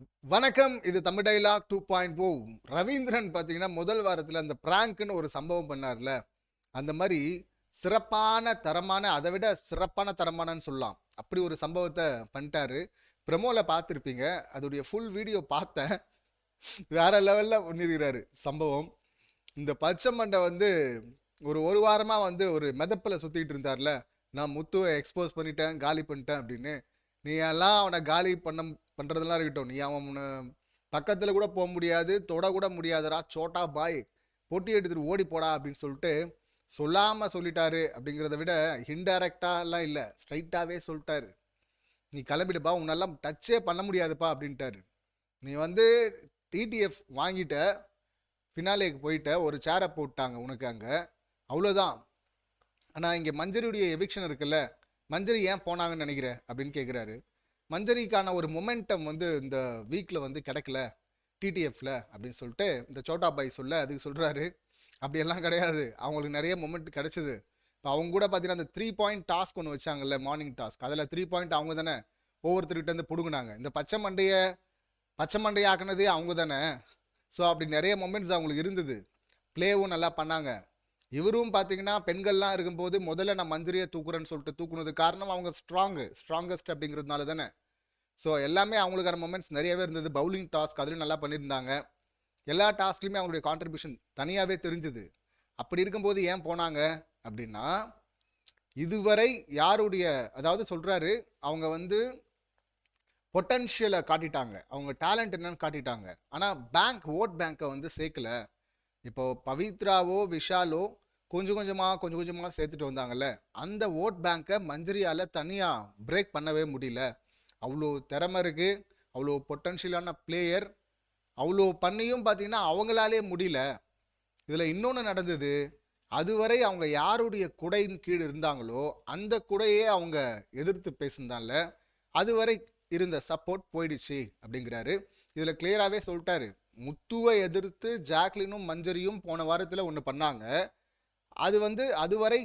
வணக்கம். இது Tamil dialogue two point O. Ravindran பார்த்தீங்கன்னா முதல் வாரத்தில் அந்த பிராங்க்னு ஒரு சம்பவம் பண்ணார்ல. அந்த மாதிரி சிறப்பான தரமான அதை விட சிறப்பான தரமானன்னு சொல்லலாம். அப்படி ஒரு சம்பவத்தை பண்ணிட்டாரு. ப்ரமோவில் பார்த்துருப்பீங்க. அதோடைய ஃபுல் வீடியோ பார்த்தேன். வேற லெவலில் பண்ணியிருக்கிறாரு சம்பவம். இந்த பச்சை மண்டை வந்து ஒரு ஒரு வாரமாக வந்து ஒரு மிதப்பில் சுற்றிக்கிட்டு இருந்தார்ல. நான் முத்துவை எக்ஸ்போஸ் பண்ணிட்டேன் காலி பண்ணிட்டேன் அப்படின்னு. நீ எல்லாம் அவனை காலி பண்ண பண்ணுறதெல்லாம் இருக்கட்டும். நீ அவன் பக்கத்தில் கூட போக முடியாது தொட கூட சோட்டா பாய் பொட்டி எடுத்துகிட்டு ஓடி போடா அப்படின்னு சொல்லிட்டு சொல்லாமல் சொல்லிட்டாரு அப்படிங்கிறத விட இன்டைரக்டாலாம் இல்லை. ஸ்ட்ரைட்டாகவே சொல்லிட்டாரு. நீ கிளம்பிடுப்பா உன்னெல்லாம் டச்சே பண்ண முடியாதுப்பா அப்படின்ட்டாரு. நீ வந்து டிடிஎஃப் வாங்கிட்ட ஃபினாலேக்கு போயிட்ட ஒரு சேரை போட்டாங்க உனக்கு அங்கே. அவ்வளோதான் ஆனால் இங்கே மஞ்சரியுடைய எவிக்ஷன் இருக்குல்ல மஞ்சரி ஏன் போனாங்கன்னு நினைக்கிறேன் அப்படின்னு கேட்குறாரு மஞ்சரிக்கான ஒரு மொமெண்டம் வந்து இந்த வீக்கில் வந்து கிடைக்கல. டிடிஎஃப்ல அப்படின்னு சொல்லிட்டு இந்த சோட்டா பாய் சொல்ல அதுக்கு சொல்கிறாரு அப்படியெல்லாம் கிடையாது. அவங்களுக்கு நிறைய மொமெண்ட் கிடைச்சிது. இப்போ அவங்க கூட பார்த்தீங்கன்னா அந்த த்ரீ பாயிண்ட் டாஸ்க் ஒன்று வச்சாங்கல்ல மார்னிங் டாஸ்க் அதில் த்ரீ பாயிண்ட் அவங்க தானே. ஒவ்வொருத்தருக்கிட்ட இருந்து பிடுங்குனாங்க. இந்த பச்சை மண்டையை பச்சை மண்டையை ஆக்குனதே அவங்க தானே. ஸோ அப்படி நிறைய மொமெண்ட்ஸ் அவங்களுக்கு இருந்தது. ப்ளேவும் நல்லா பண்ணாங்க. இவரும் பார்த்தீங்கன்னா பெண்கள்லாம் இருக்கும்போது முதல்ல நான் மந்திரியை தூக்குறேன்னு சொல்லிட்டு தூக்குனது காரணம் அவங்க ஸ்ட்ராங்கு ஸ்ட்ராங்கஸ்ட் அப்படிங்கிறதுனால தானே. ஸோ எல்லாமே அவங்களுக்கான மொமெண்ட்ஸ் நிறையவே இருந்தது. பவுலிங் டாஸ்க் அதுலேயும் நல்லா பண்ணியிருந்தாங்க. எல்லா டாஸ்க்லையுமே அவங்களுடைய கான்ட்ரிபியூஷன் தனியாகவே தெரிஞ்சுது. அப்படி இருக்கும்போது ஏன் போனாங்க அப்படின்னா இதுவரை யாருடைய அதாவது சொல்கிறாரு அவங்க வந்து பொட்டன்ஷியலை காட்டிட்டாங்க. அவங்க டேலண்ட் என்னன்னு காட்டிட்டாங்க. ஆனால் பேங்க் ஓட் பேங்க்கை வந்து சேர்க்கல. இப்போ பவித்ராவோ விஷாலோ கொஞ்சம் கொஞ்சமாக கொஞ்சம் கொஞ்சமாக சேர்த்துட்டு வந்தாங்கல்ல அந்த ஓட் பேங்க்கை மஞ்சரியால் தனியாக பிரேக் பண்ணவே முடியல. அவ்வளோ திறமை இருக்குது அவ்வளோ பொட்டன்ஷியலான பிளேயர் அவ்வளோ பண்ணியும் பார்த்தீங்கன்னா அவங்களாலே முடியல. இதில் இன்னொன்று நடந்தது அதுவரை அவங்க யாருடைய குடையின் கீழ் இருந்தாங்களோ அந்த குடையே அவங்க எதிர்த்து பேசியிருந்தால அதுவரை இருந்த சப்போர்ட் போயிடுச்சு அப்படிங்கிறாரு. இதில் கிளியராகவே சொல்லிட்டாரு. முத்துவை எதிர்த்து ஜாக்லினும் மஞ்சரியும் போன வாரத்தில் ஒன்று பண்ணாங்க. அது வந்து அதுவரை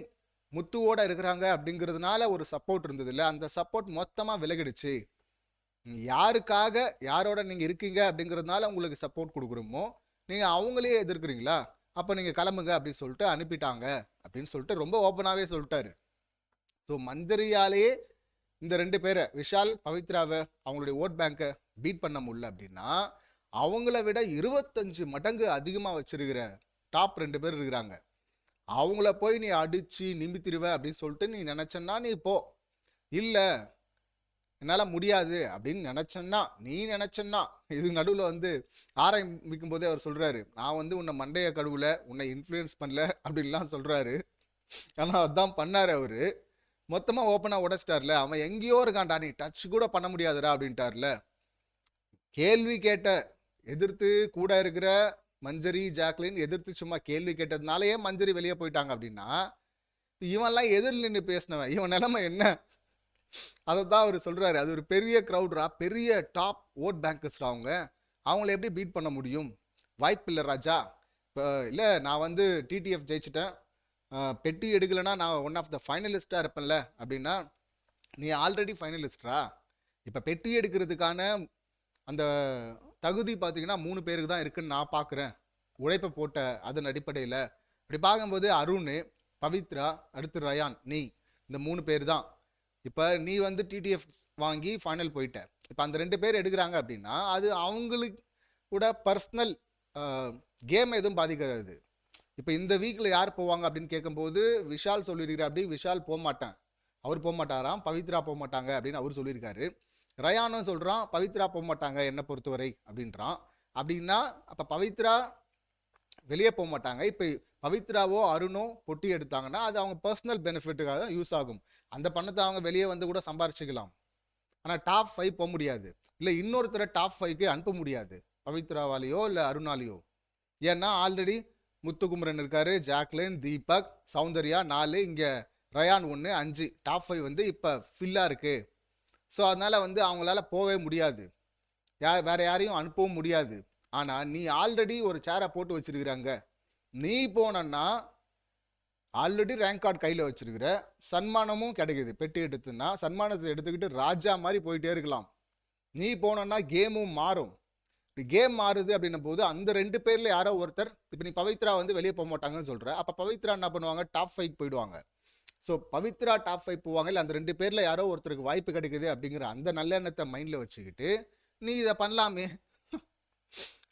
முத்துவோட இருக்கிறாங்க அப்படிங்கிறதுனால ஒரு சப்போர்ட் இருந்தது இல்லை அந்த சப்போர்ட் மொத்தமாக விலகிடுச்சு. யாருக்காக யாரோட நீங்கள் இருக்கீங்க அப்படிங்கிறதுனால உங்களுக்கு சப்போர்ட் கொடுக்குறோமோ நீங்கள் அவங்களே எதிர்க்கிறீங்களா? அப்போ நீங்கள் கிளம்புங்க அப்படின்னு சொல்லிட்டு அனுப்பிட்டாங்க அப்படின்னு சொல்லிட்டு ரொம்ப ஓப்பனாகவே சொல்லிட்டாரு. ஸோ மஞ்சரியாலேயே இந்த ரெண்டு பேரை விஷால் பவித்ராவை அவங்களுடைய ஓட் பேங்கை பீட் பண்ண முடியல அப்படின்னா அவங்கள விட இருபத்தஞ்சு மடங்கு அதிகமாக வச்சிருக்கிற டாப் ரெண்டு பேர் இருக்கிறாங்க. அவங்கள போய் நீ அடித்து நிமித்திடுவ அப்படின்னு சொல்லிட்டு நீ நினச்சன்னா நீ போ. இல்லை என்னால் முடியாது அப்படின்னு நினச்சேன்னா நீ நினச்சேன்னா இது நடுவில் வந்து ஆரம்பிக்கும் போதே அவர் சொல்கிறாரு நான் வந்து உன்னை மண்டைய கடுவில் உன்னை இன்ஃப்ளூயன்ஸ் பண்ணல அப்படின்லாம் சொல்கிறாரு ஆனால் அதான் பண்ணார் அவர். மொத்தமாக ஓப்பனாக உடச்சிட்டார்ல. அவன் எங்கேயோ இருக்கான்டா நீ டச் கூட பண்ண முடியாதுடா அப்படின்ட்டார்ல. கேள்வி கேட்ட எதிர்த்து கூட இருக்கிற மஞ்சரி ஜாக்லின் எதிர்த்து சும்மா கேள்வி கேட்டதுனாலயே மஞ்சரி வெளியே போயிட்டாங்க அப்படின்னா இவன்லாம் எதிரில் நின்று பேசினவன். இவன் நிலைமை என்ன? அதை தான் அவர் சொல்கிறாரு அது ஒரு பெரிய க்ரௌட்ரா பெரிய டாப் ஓட் பேங்கர்ஸ்ரா அவங்க. அவங்கள எப்படி பீட் பண்ண முடியும்? வாய்ப்பில்லை ராஜா. இப்போ இல்லை நான் வந்து டிடிஎஃப் ஜெயிச்சிட்டேன். பெட்டி எடுக்கலைன்னா நான் ஒன் ஆஃப் த ஃபைனலிஸ்ட்டாக இருப்பேன்ல அப்படின்னா நீ ஆல்ரெடி ஃபைனலிஸ்ட்ரா இப்போ பெட்டி எடுக்கிறதுக்கான அந்த தகுதி பார்த்தீங்கன்னா மூணு பேருக்கு தான் இருக்குன்னு நான் பார்க்குறேன் உழைப்பை போட்ட அதன் அடிப்படையில். அப்படி பார்க்கும்போது அருண் பவித்ரா அடுத்து ரயான் நீ இந்த மூணு பேர் தான். இப்போ நீ வந்து டிடிஎஃப் வாங்கி ஃபைனல் போயிட்ட. இப்போ அந்த ரெண்டு பேர் எடுக்கிறாங்க அப்படின்னா அது அவங்களுக்கு கூட பர்சனல் கேம் எதுவும் பாதிக்காது. இப்போ இந்த வீக்கில் யார் போவாங்க அப்படின்னு கேட்கும்போது விஷால் சொல்லியிருக்கிற அப்படி விஷால் போக மாட்டேன் அவர் போக மாட்டாராம் பவித்ரா போக மாட்டாங்க அப்படின்னு அவர் சொல்லியிருக்காரு. ரயானும் சொல்கிறான் பவித்ரா போக மாட்டாங்க என்னை பொறுத்தவரை அப்படின்றான். அப்படின்னா அப்போ பவித்ரா வெளியே போக மாட்டாங்க. இப்போ பவித்ராவோ அருணோ பொட்டி எடுத்தாங்கன்னா அது அவங்க பர்சனல் பெனிஃபிட்டுக்காக தான் யூஸ் ஆகும். அந்த பணத்தை அவங்க வெளியே வந்து கூட சம்பாரிச்சிக்கலாம். ஆனால் டாப் ஃபைவ் போக முடியாது. இல்லை இன்னொருத்தரை டாப் ஃபைவ்க்கு அனுப்ப முடியாது. பவித்ராவாலேயோ இல்லை அருணாலேயோ. ஏன்னா ஆல்ரெடி முத்துக்குமரன் இருக்காரு ஜாக்லின் தீபக் சௌந்தர்யா நாலு இங்கே ரயான் ஒன்று அஞ்சு. டாப் ஃபைவ் வந்து இப்போ ஃபில்லாக இருக்குது ஸோ அதனால் வந்து அவங்களால போகவே முடியாது. யார் வேறு யாரையும் அனுப்பவும் முடியாது. ஆனால் நீ ஆல்ரெடி ஒரு சேரை போட்டு வச்சிருக்கிறாங்க. நீ போனன்னா ஆல்ரெடி ரேங்க் கார்டு கையில் வச்சிருக்கிற சன்மானமும் கிடைக்குது. பெட்டி எடுத்துன்னா சன்மானத்தை எடுத்துக்கிட்டு ராஜா மாதிரி போயிட்டே இருக்கலாம். நீ போனோன்னா கேமும் மாறும். கேம் மாறுது அப்படின்னும் போது அந்த ரெண்டு பேரில் யாரோ ஒருத்தர் இப்போ நீ பவித்ரா வந்து வெளியே போக மாட்டாங்கன்னு சொல்கிற அப்போ பவித்ரா என்ன பண்ணுவாங்க? டாப் ஃபைவ் போயிடுவாங்க. ஸோ பவித்ரா டாப் ஃபைவ் போவாங்க. இல்லை அந்த ரெண்டு பேரில் யாரோ ஒருத்தருக்கு வாய்ப்பு கிடைக்குது அப்படிங்கிற அந்த நல்லெண்ணத்தை மைண்டில் வச்சுக்கிட்டு நீ இதை பண்ணலாமே.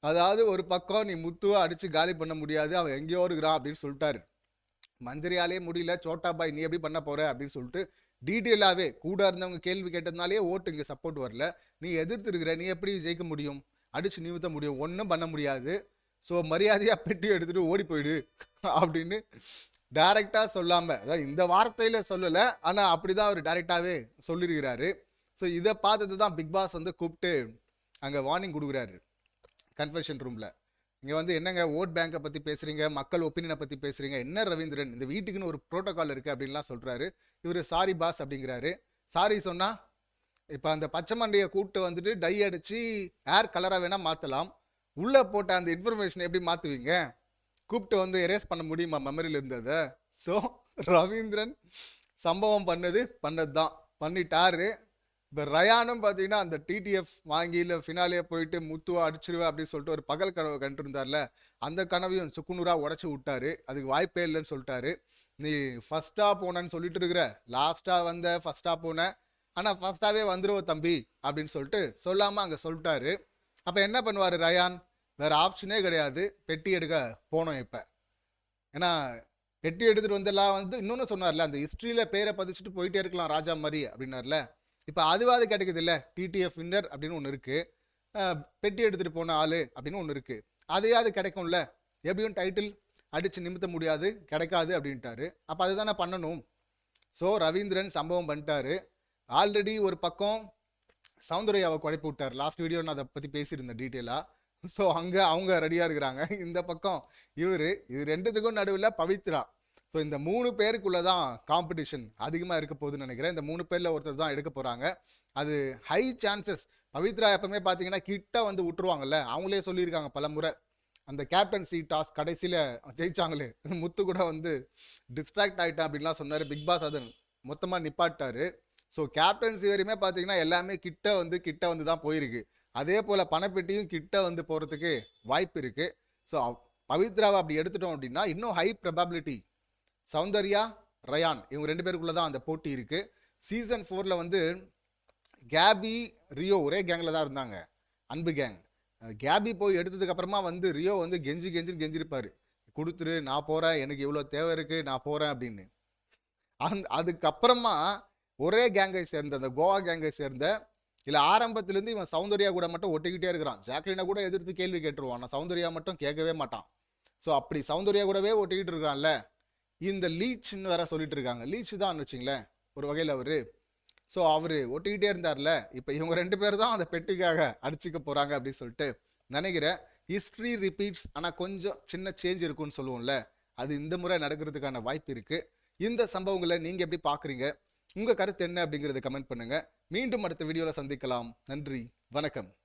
அதாவது ஒரு பக்கம் நீ முத்துவை அடித்து காலி பண்ண முடியாது. அவன் எங்கேயோ இருக்கிறான் அப்படின்னு சொல்லிட்டாரு. மந்திரியாலே முடியல. சோட்டா பாய் நீ எப்படி பண்ண போகிற அப்படின்னு சொல்லிட்டு டீட்டெயிலாகவே கூட இருந்தவங்க கேள்வி கேட்டதுனாலே ஓட்டு இங்கே சப்போர்ட் வரல. நீ எதிர்த்து இருக்கிற நீ எப்படி ஜெயிக்க முடியும்? அடித்து நிமித்த முடியும். ஒன்றும் பண்ண முடியாது. ஸோ மரியாதையாக பெட்டி எடுத்துகிட்டு ஓடி போயிடு. அப்படின்னு டைரக்டாக சொல்லாமல் அதாவது இந்த வார்த்தையில் சொல்லலை ஆனால் அப்படி தான் அவர் டைரெக்டாகவே சொல்லியிருக்கிறாரு ஸோ இதை பார்த்தது தான் பிக் பாஸ் வந்து கூப்பிட்டு அங்கே வார்னிங் கொடுக்குறாரு. கன்ஃபெஷன் ரூமில் இங்கே வந்து என்னங்க ஓட் பேங்கை பற்றி பேசுகிறீங்க மக்கள் ஒப்பீனியனை பற்றி பேசுகிறீங்க என்ன ரவீந்திரன் இந்த வீட்டுக்குன்னு ஒரு ப்ரோட்டோக்கால் இருக்குது அப்படின்லாம் சொல்கிறாரு இவர் சாரி பாஸ் அப்படிங்கிறாரு. சாரி சொன்னால் இப்போ அந்த பச்சை மண்டையை கூப்பிட்டு வந்துட்டு டை அடித்து ஏர் கலராக வேணால் மாற்றலாம் உள்ளே போட்ட அந்த இன்ஃபர்மேஷன் எப்படி மாற்றுவீங்க கூப்பிட்டு வந்து எரேஸ் பண்ண முடியுமா? மெமரியில் இருந்ததை. ஸோ ரவீந்திரன் சம்பவம் பண்ணது பண்ணது தான் பண்ணிட்டாரு. இப்போ ரயானும் பார்த்தீங்கன்னா அந்த டிடிஎஃப் வாங்கி இல்லை ஃபினாலே போயிட்டு முத்துவா அடிச்சிருவேன் அப்படின்னு சொல்லிட்டு ஒரு பகல் கனவு கண்டிருந்தார்ல அந்த கனவையும் சுக்குநூறா உடச்சி விட்டாரு. அதுக்கு வாய்ப்பே இல்லைன்னு சொல்லிட்டாரு. நீ ஃபஸ்ட்டாக போனேன்னு சொல்லிட்டு இருக்கிற லாஸ்ட்டாக வந்த ஃபஸ்ட்டாக போனேன் ஆனால் ஃபஸ்ட்டாகவே வந்துருவ தம்பி அப்படின்னு சொல்லிட்டு சொல்லாமல் அங்கே சொல்லிட்டாரு. அப்போ என்ன பண்ணுவார் ரயான்? வேறு ஆப்ஷனே கிடையாது. பெட்டி எடுக்க போனோம் இப்போ. ஏன்னா பெட்டி எடுத்துட்டு வந்தெல்லாம் வந்து இன்னொன்று சொன்னார்ல அந்த ஹிஸ்ட்ரியில் பேரை பதிச்சுட்டு போயிட்டே இருக்கலாம் ராஜா மாதிரி அப்படின்னார்ல. இப்போ அதுவாது கிடைக்குது இல்லை டிடிஎஃப் வின்னர் அப்படின்னு ஒன்று இருக்குது பெட்டி எடுத்துட்டு போன ஆள் அப்படின்னு ஒன்று இருக்குது அதையாவது கிடைக்கும்ல? எப்படியும் டைட்டில் அடித்து நிமித்த முடியாது கிடைக்காது அப்படின்ட்டாரு. அப்போ அதுதானே பண்ணணும். ஸோ ரவீந்திரன் சம்பவம் பண்ணிட்டாரு. ஆல்ரெடி ஒரு பக்கம் சௌந்தர்யாவை குழப்பி விட்டார். லாஸ்ட் வீடியோ நான் அதை பற்றி பேசியிருந்தேன் டீட்டெயிலாக ஸோ அங்கே அவங்க ரெடியாக இருக்கிறாங்க. இந்த பக்கம் இவர் இது ரெண்டுத்துக்கும் நடுவில் பவித்ரா. ஸோ இந்த மூணு பேருக்குள்ள தான் காம்படிஷன் அதிகமாக இருக்க போகுதுன்னு நினைக்கிறேன். இந்த மூணு பேரில் ஒருத்தர் தான் எடுக்க போகிறாங்க அது ஹை சான்சஸ் பவித்ரா எப்பவுமே பார்த்தீங்கன்னா கிட்ட வந்து விட்டுருவாங்கல்ல அவங்களே சொல்லியிருக்காங்க பல முறை. அந்த கேப்டன்சி டாஸ் கடைசியில் ஜெயிச்சாங்களே. முத்து கூட வந்து டிஸ்ட்ராக்ட் ஆகிட்டேன் அப்படின்லாம் சொன்னார். பிக் பாஸ் அதன் மொத்தமாக நிப்பாட்டாரு ஸோ கேப்டன்சி வரையுமே பார்த்தீங்கன்னா எல்லாமே கிட்ட வந்து கிட்ட வந்து தான் போயிருக்கு. அதே போல் பணப்பெட்டியும் கிட்ட வந்து போகிறதுக்கு வாய்ப்பு இருக்குது ஸோ பவித்ராவை அப்படி எடுத்துட்டோம் அப்படின்னா இன்னும் ஹை ப்ரபாபிலிட்டி சௌந்தர்யா ரயான் இவங்க ரெண்டு பேருக்குள்ளே தான் அந்த போட்டி இருக்குது சீசன் ஃபோரில் வந்து கேபி ரியோ ஒரே கேங்கில் தான் இருந்தாங்க. அன்பு கேங் கேபி போய் எடுத்ததுக்கப்புறமா வந்து ரியோ வந்து கெஞ்சி கெஞ்சின்னு கெஞ்சிருப்பார். கொடுத்துரு நான் போகிறேன் எனக்கு இவ்வளோ தேவை இருக்குது நான் போகிறேன் அப்படின்னு. அந் அதுக்கப்புறமா ஒரே கேங்கை சேர்ந்த அந்த கோவா கேங்கை சேர்ந்த இல்லை ஆரம்பத்துலேருந்து இவன் சௌந்தர்யா கூட மட்டும் ஒட்டிக்கிட்டே இருக்கிறான். ஜாக்லினை கூட எதிர்த்து கேள்வி கேட்டுருவான். நான் சௌந்தர்யா மட்டும் கேட்கவே மாட்டான். ஸோ அப்படி சௌந்தர்யா கூடவே ஒட்டிக்கிட்டு இருக்கான்ல இந்த லீச்னு வேற சொல்லிட்டு இருக்காங்க. லீச் தான் வச்சுங்களேன் ஒரு வகையில் அவர். ஸோ அவர் ஒட்டிக்கிட்டே இருந்தார்ல இப்போ இவங்க ரெண்டு பேர் தான் அந்த பெட்டிக்காக அடிச்சுக்க போகிறாங்க அப்படின்னு சொல்லிட்டு நினைக்கிறேன். ஹிஸ்ட்ரி ரிப்பீட்ஸ் ஆனால் கொஞ்சம் சின்ன சேஞ்ச் இருக்கும்னு சொல்லுவோம்ல அது இந்த முறை நடக்கிறதுக்கான வாய்ப்பு இருக்குது இந்த சம்பவங்களை நீங்கள் எப்படி பார்க்குறீங்க உங்கள் கருத்து என்ன அப்படிங்கிறத கமெண்ட் பண்ணுங்கள் மீண்டும் அடுத்த வீடியோவில் சந்திக்கலாம். நன்றி. வணக்கம்.